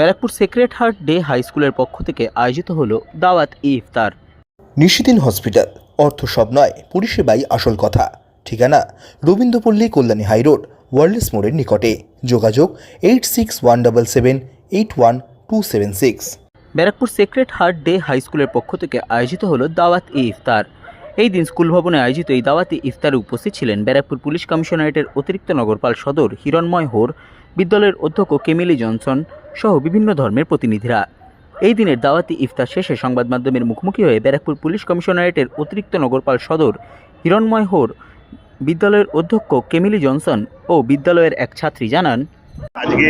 Barrackpore sacred heart day high স্কুলের পক্ষ থেকে আয়োজিত হলো দাওয়াত ই ইফতার। নিশিদিন হসপিটাল অর্থ সব নয় পরিষেবাই আসল কথা। ঠিকানা রবীন্দ্রপল্লী কল্যাণী হাইরোড ওয়ার্ল্ডস মোড়ের নিকটে। যোগাযোগ eight six one double seven eight one two seven six. Barrackpore sacred heart day high স্কুলের পক্ষ থেকে আয়োজিত হলো দাওয়াত ই ইফতার। এই দিন স্কুল ভবনে আয়োজিত এই দাওয়াত ইফতারে উপস্থিত ছিলেন ব্যারাকপুর পুলিশ কমিশনারেটের অতিরিক্ত নগরপাল সদর হিরণময় হোর বিদ্যালয়ের অধ্যক্ষ কেমিলি জনসন সহ বিভিন্ন ধর্মের প্রতিনিধিরা। এই দিনের দাওয়াতি ইফতার শেষে সংবাদ মাধ্যমের মুখোমুখি হয়ে ব্যারাকপুর পুলিশ কমিশনারেটের অতিরিক্ত নগরপাল সদর হিরণময় হোর, বিদ্যালয়ের অধ্যক্ষ কেমিলি জনসন ও বিদ্যালয়ের এক ছাত্রী জানান, আজকে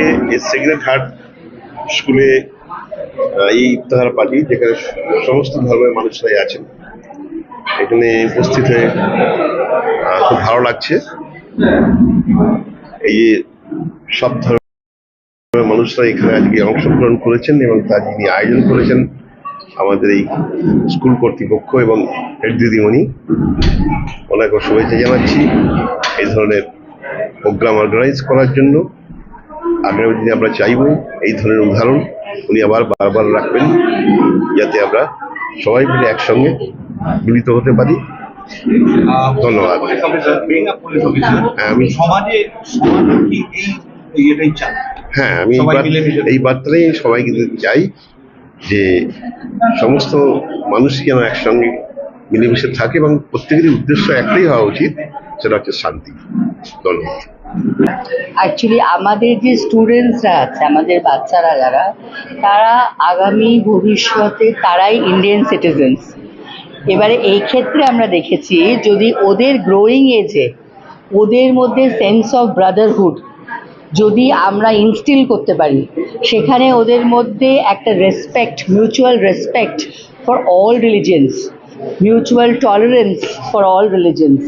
হার্ট স্কুলে এই ইফতার পার্টি যেখানে সমস্ত ধর্মের মানুষরাই আছেন, এখানে উপস্থিত হয়ে খুব ভালো লাগছে। এই যে সব মানুষরা এখানে আজকে অংশগ্রহণ করেছেন এবং তার যিনি আয়োজন করেছেন আমাদের এই স্কুল কর্তৃপক্ষ এবং হেড দিদিমণি ওনাকে শুভেচ্ছা জানাচ্ছি এই ধরনের প্রোগ্রাম অর্গানাইজ করার জন্য। আগামী দিনে আমরা চাইব এই ধরনের উদাহরণ উনি আবার বারবার রাখবেন যাতে আমরা সবাই মিলে একসঙ্গে মিলিত হতে পারি। ধন্যবাদ। হ্যাঁ, আমি- সমাজে এই হ্যাঁ আমি এই বার্তাটাই সবাইকে দিতে চাই যে সমস্ত মানুষ যেন একসঙ্গে মিলেমিশে থাকে এবং প্রত্যেকেরই উদ্দেশ্য একটাই হওয়া উচিত সেটা হচ্ছে শান্তি। ধন্যবাদ। অ্যাকচুয়ালি আমাদের যে স্টুডেন্টসরা আছে আমাদের বাচ্চারা যারা তারা আগামী ভবিষ্যতে তারাই ইন্ডিয়ান সিটিজেন্স এবারে এই ক্ষেত্রে আমরা দেখেছি যদি ওদের গ্রোয়িং এজে ওদের মধ্যে সেন্স অফ ব্রাদারহুড যদি আমরা ইনস্টিল করতে পারি সেখানে ওদের মধ্যে একটা respect mutual respect for all religions mutual tolerance for all religions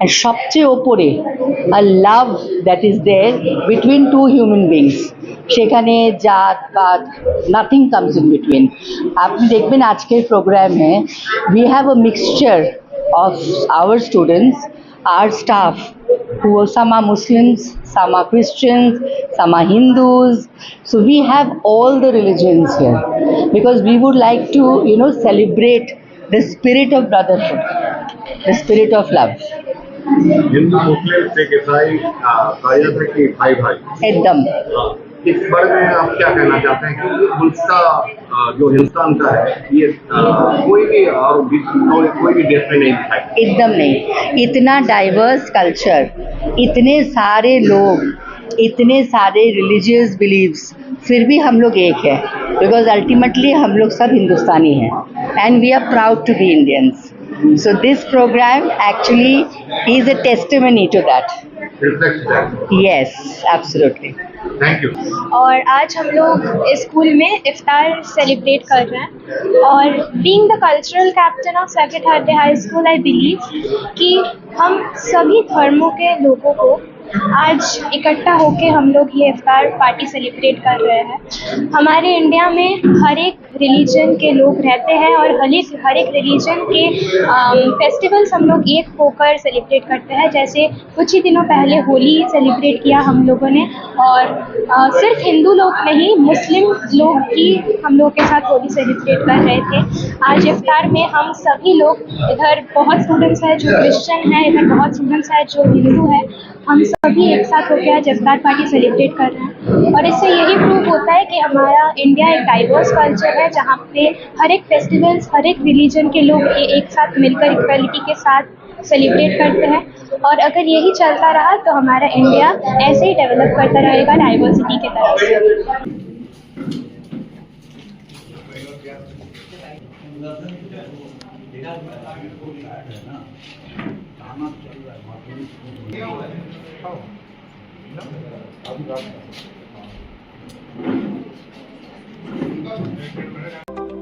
আর সবচেয়ে ওপরে a love that is there between two human beings সেখানে জাত পাত নাথিং কামস ইন বিটুইন আপনি দেখবেন আজকের প্রোগ্রামে we have a mixture of our students, our staff who are some are Muslims, some are Christians, some are Hindus. So we have all the religions here because we would like to, you know, celebrate the spirit of brotherhood, the spirit of love. Hindu Muslim থেকে ভাই ভাই ভাই একদম इस बारे में आप क्या कहना चाहते हैं कि ये मुल्क जो हिंदुस्तान का है, ये कोई भी और कोई भी देश में नहीं दिखाई एकदम नहीं। इतना डाइवर्स कल्चर इतने सारे लोग, इतने सारे रिलीजियस बिलीव्स फिर भी हम लोग एक है। बिकॉज़ अल्टीमेटली हम लोग सब हिंदुस्तानी हैं। And we are proud to be Indians so this program actually is a testimony to that reflect yes absolutely. Thank you और आज हम लोग स्कूल में इफ्तार सेलिब्रेट कर रहे हैं। और being the cultural captain of sacred heart high school I believe कि हम सभी धर्मों के लोगों को आज इकट्ठा होके हम लोग ये इफ्तार पार्टी सेलिब्रेट कर रहे हैं। हमारे इंडिया में हर एक रिलीजन के लोग रहते हैं और हर एक हर एक रिलीजन के फेस्टिवल्स हम लोग एक होकर सेलिब्रेट करते हैं। जैसे कुछ ही दिनों पहले होली सेलिब्रेट किया हम लोगों ने और अ, सिर्फ़ हिंदू लोग नहीं मुस्लिम लोग भी हम लोग के साथ होली सेलिब्रेट कर रहे थे। आज इफ्तार में हम सभी लोग इधर बहुत स्टूडेंट्स हैं जो क्रिश्चियन हैं इधर बहुत स्टूडेंट्स हैं जो हिंदू हैं। हम सभी एक साथ होकर आज इफ्तार पार्टी सेलिब्रेट कर रहे हैं। और इससे यही प्रूव होता है कि हमारा इंडिया एक डाइवर्स कल्चर है जहाँ पे हर एक फेस्टिवल्स हर एक रिलीजन के लोग एक साथ मिलकर इक्वलिटी के साथ सेलिब्रेट करते हैं। और अगर यही चलता रहा तो हमारा इंडिया ऐसे ही डेवलप करता रहेगा डाइवर्सिटी के तरफ़